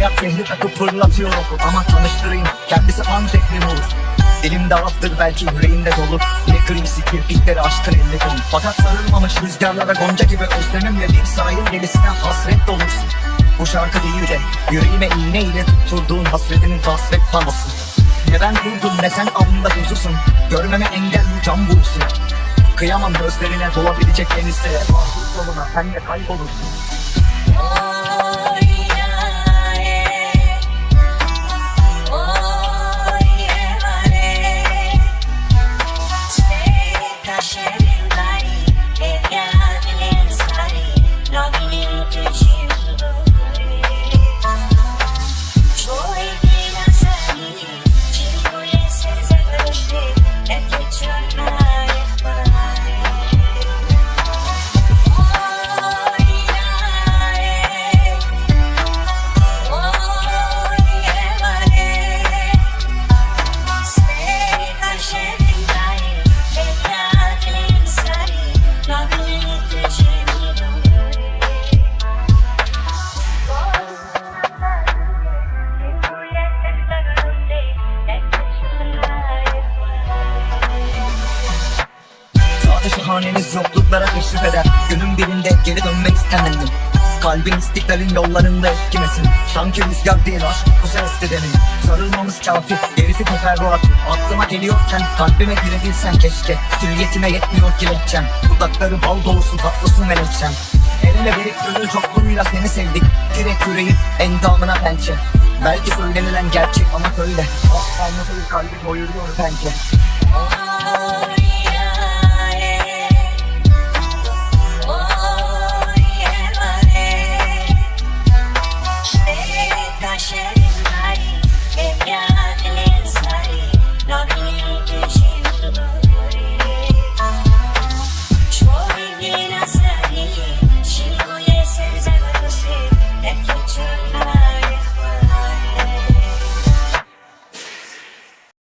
Hayat zehri takıp fırlatıyor oku Ama tanıştırayım kendisi Antepli olur. Elimde aftır belki yüreğimde dolu. Yine kırmızı kirpikleri aşkın elde konu Fakat sarılmamış rüzgarlara gonca gibi özlemimle Bir sahil delisine hasret dolusun Bu şarkı değil de yüreğime iğne ile tutturduğun hasretinin tasvip panosu. Ne ben kurdum ne sen alnında huzursun Görmeme engel can bulsun? Kıyamam gözlerine dolabilecek denizlere Mahsus yoluna sen de kaybolursun Sade şahaneniz yokluklara teşrif eder. Günün birinde geri dönmek istemedim. Kalbin istiklalin yollarında etkimesin. Sanki rüzgar değil aşk bu ses demin. Sarılmamız kafi gerisi teferruat Aklıma geliyorken kalbime girebilsen keşke. Hüviyetime yetmiyor kelepçem. Dudakları bal dolusu tatlısı melekçem El ele verip gönül çokluğuyla seni sevdik. Direkt yüreğin endamına pençe. Belki söylenilen gerçek ama böyle. Ah anlatır kalbi doyuruyor bence Oy